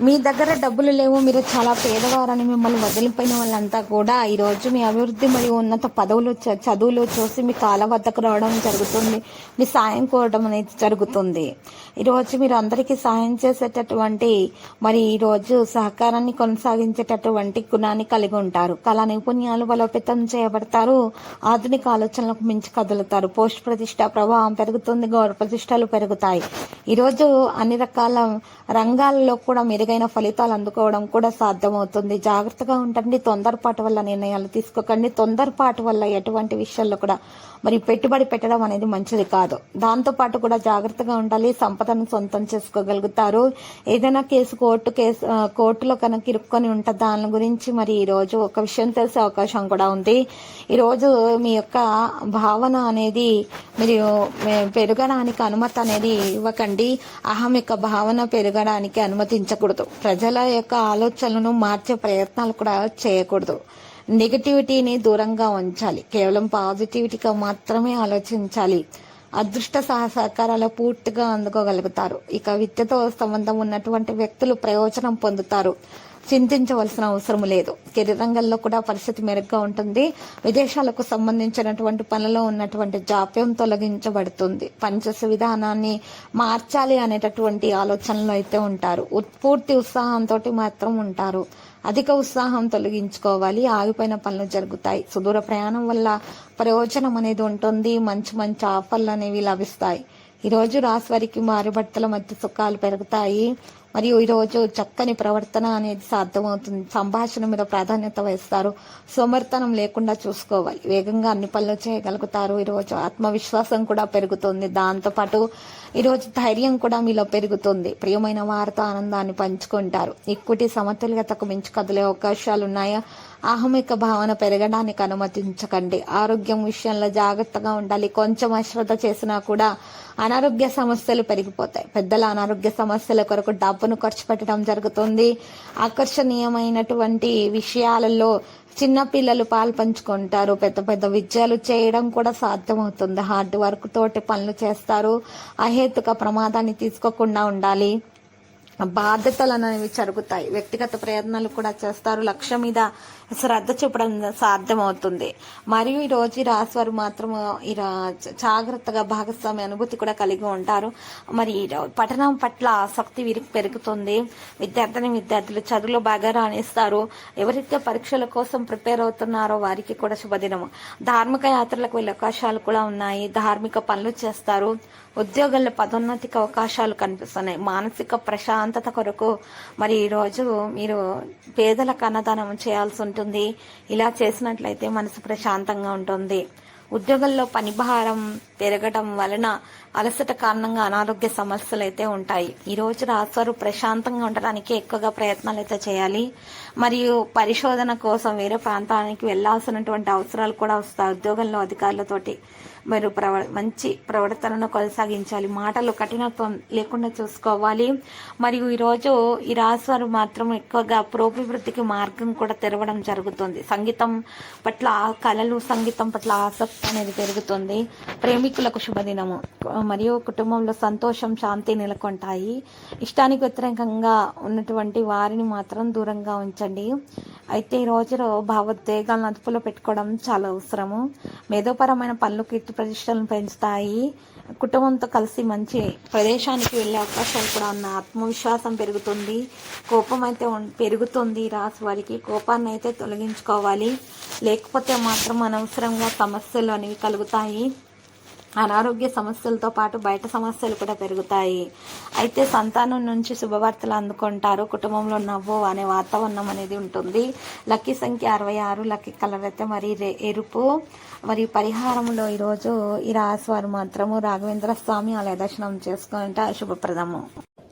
మీ దగ్గర డబ్బులు లేవు మీరు చాలా పేదవారని మిమ్మల్ని వదిలిపోయిన వాళ్ళంతా కూడా ఈ రోజు మీ అభివృద్ధి మరియు ఉన్నత పదవులు చ- చదువులు చూసి మీ కాల వద్దకు రావడం జరుగుతుంది. మీ సాయం కోరడం అనేది జరుగుతుంది. ఈరోజు మీరు అందరికీ సాయం చేసేటటువంటి మరి ఈరోజు సహకారాన్ని కొనసాగించేటటువంటి గుణాన్ని కలిగి ఉంటారు. కళా నైపుణ్యాలు బలోపేతం చేయబడతారు. ఆధునిక ఆలోచనలకు మించి కదులుతారు. పోస్ట్ ప్రతిష్ట ప్రభావం పెరుగుతుంది గౌరవ ప్రతిష్టలు పెరుగుతాయి. ఈరోజు అన్ని రకాల రంగాల్లో కూడా మెరుగైన ఫలితాలు అందుకోవడం కూడా సాధ్యమవుతుంది. జాగ్రత్తగా ఉండండి. తొందరపాటు వల్ల నిర్ణయాలు తీసుకోకండి. తొందరపాటు వల్ల ఎటువంటి విషయాల్లో కూడా మరి పెట్టుబడి పెట్టడం అనేది మంచిది కాదు. దాంతోపాటు కూడా జాగ్రత్తగా ఉండాలి. సంపదను సొంతం చేసుకోగలుగుతారు. ఏదైనా కేసు కోర్టు కేసు కోర్టులో కనుక ఇరుక్కొని ఉంటే దాని గురించి మరి ఈరోజు ఒక విషయం తెలిసే అవకాశం కూడా ఉంది. ఈరోజు మీ యొక్క భావన అనేది మీరు పెరగడానికి అనుమతి అనేది ఇవ్వకండి. అహం యొక్క భావన పెరగడానికి అనుమతించకూడదు. ప్రజల యొక్క ఆలోచనలను మార్చే ప్రయత్నాలు కూడా చేయకూడదు. నెగటివిటీని దూరంగా ఉంచాలి. కేవలం పాజిటివిటీగా మాత్రమే ఆలోచించాలి. అదృష్ట సహకారాలు పూర్తిగా అందుకోగలుగుతారు. ఇక విద్యతో సంబంధం ఉన్నటువంటి వ్యక్తులు ప్రయోజనం పొందుతారు. చింతించవలసిన అవసరం లేదు. కెరీర్ రంగంలో కూడా పరిస్థితి మెరుగ్గా ఉంటుంది. విదేశాలకు సంబంధించినటువంటి పనుల్లో ఉన్నటువంటి జాప్యం తొలగించబడుతుంది. పనిచేసే విధానాన్ని మార్చాలి అనేటటువంటి ఆలోచనలు అయితే ఉంటారు. పూర్తి ఉత్సాహంతో మాత్రం ఉంటారు. అధిక ఉత్సాహం తొలగించుకోవాలి. ఆగిపోయిన పనులు జరుగుతాయి. సుదూర ప్రయాణం వల్ల ప్రయోజనం అనేది ఉంటుంది. మంచి మంచి ఆఫర్లు అనేవి లభిస్తాయి. ఈరోజు రాశి వారికి మారుబట్టల మధ్య సుఖాలు పెరుగుతాయి. మరియు ఈరోజు చక్కని ప్రవర్తన అనేది సాధ్యమవుతుంది. సంభాషణ మీద ప్రాధాన్యత వహిస్తారు సోమర్తనం లేకుండా చూసుకోవాలి. వేగంగా అన్ని పనులు చేయగలుగుతారు. ఈరోజు ఆత్మవిశ్వాసం కూడా పెరుగుతుంది. దాంతోపాటు ఈరోజు ధైర్యం కూడా మీలో పెరుగుతుంది. ప్రియమైన వారితో ఆనందాన్ని పంచుకుంటారు. ఈక్విటీ సమతుల్యతకు మించి కదిలే అవకాశాలు ఉన్నాయా అహమిక భావన పెరగడానికి అనుమతించకండి. ఆరోగ్యం విషయంలో జాగ్రత్తగా ఉండాలి. కొంచెం అశ్రద్ధ చేసినా కూడా అనారోగ్య సమస్యలు పెరిగిపోతాయి. పెద్దల అనారోగ్య సమస్యల కొరకు డబ్బును ఖర్చు పెట్టడం జరుగుతుంది. ఆకర్షణీయమైనటువంటి విషయాలలో చిన్నపిల్లలు పాల్పంచుకుంటారు పెద్ద పెద్ద విద్యలు చేయడం కూడా సాధ్యమవుతుంది. హార్డ్ వర్క్ తోటి పనులు చేస్తారు. అహేతుక ప్రమాదాన్ని తీసుకోకుండా ఉండాలి. బాధ్యతలు అనేవి జరుగుతాయి. వ్యక్తిగత ప్రయత్నాలు కూడా చేస్తారు. లక్ష్యం మీద శ్రద్ధ చూపడం సాధ్యమవుతుంది. మరియు ఈ రోజు ఈ రాశివారు మాత్రం ఈ జాగ్రత్తగా భాగస్వామి అనుభూతి కూడా కలిగి ఉంటారు. మరి ఈ పఠనం పట్ల ఆసక్తి వీరికి పెరుగుతుంది. విద్యార్థిని విద్యార్థులు చదువులో బాగా రాణిస్తారు. ఎవరైతే పరీక్షల కోసం ప్రిపేర్ అవుతున్నారో వారికి కూడా శుభదినము. ధార్మిక యాత్రలకు వెళ్ళే అవకాశాలు కూడా ఉన్నాయి. ధార్మిక పనులు చేస్తారు. ఉద్యోగాల్లో పదోన్నతికి అవకాశాలు కనిపిస్తున్నాయి. మానసిక ప్రశాంతత కొరకు మరి ఈరోజు మీరు పేదలకు అన్నదానం చేయాల్సి ఉంటుంది. ఇలా చేసినట్లయితే మనసు ప్రశాంతంగా ఉంటుంది. ఉద్యోగంలో పనిభారం పెరగడం వలన అలసట కారణంగా అనారోగ్య సమస్యలు అయితే ఉంటాయి. ఈ రోజు రాశారు ప్రశాంతంగా ఉండడానికి ఎక్కువగా ప్రయత్నాలు అయితే చేయాలి. మరియు పరిశోధన కోసం వేరే ప్రాంతానికి వెళ్ళాల్సినటువంటి అవసరాలు కూడా వస్తాయి ఉద్యోగంలో అధికారులతోటి. మీరు ప్రవ మంచి ప్రవర్తనను కొనసాగించాలి. మాటలు కఠినత్వం లేకుండా చూసుకోవాలి. మరియు ఈరోజు ఈ రాశివారు మాత్రం ఎక్కువగా ప్రోభివృద్ధికి మార్గం కూడా తెరవడం జరుగుతుంది. సంగీతం పట్ల కళలు సంగీతం పట్ల ఆసక్తి అనేది పెరుగుతుంది. ప్రేమికులకు శుభదినము. మరియు కుటుంబంలో సంతోషం శాంతి నెలకొంటాయి. ఇష్టానికి వ్యతిరేకంగా ఉన్నటువంటి వారిని మాత్రం దూరంగా ఉంచండి. అయితే ఈ రోజులో భావోద్వేగాలను అదుపులో పెట్టుకోవడం చాలా అవసరము. మేధోపరమైన పనులు కీర్తి ప్రతిష్టలను పెంచుతాయి. కుటుంబంతో కలిసి మంచి ప్రదేశానికి వెళ్ళే అవకాశాలు కూడా ఉన్న ఆత్మవిశ్వాసం పెరుగుతుంది. కోపం అయితే ఉం- పెరుగుతుంది ఈ వారికి. కోపాన్ని అయితే తొలగించుకోవాలి. లేకపోతే మాత్రం అనవసరంగా సమస్యలు అనేవి కలుగుతాయి. అనారోగ్య సమస్యలతో పాటు బయట సమస్యలు కూడా పెరుగుతాయి. అయితే సంతానం నుంచి శుభవార్తలు అందుకుంటారు. కుటుంబంలో నవ్వు అనే వాతావరణం అనేది ఉంటుంది. లక్కీ సంఖ్య అరవై ఆరు లక్కీ కలర్ అయితే మరి ఎరుపు. మరి పరిహారంలో ఈరోజు ఈ రాశి వారు మాత్రము రాఘవేంద్ర స్వామి ఆలయ దర్శనం చేసుకుంటే శుభప్రదము.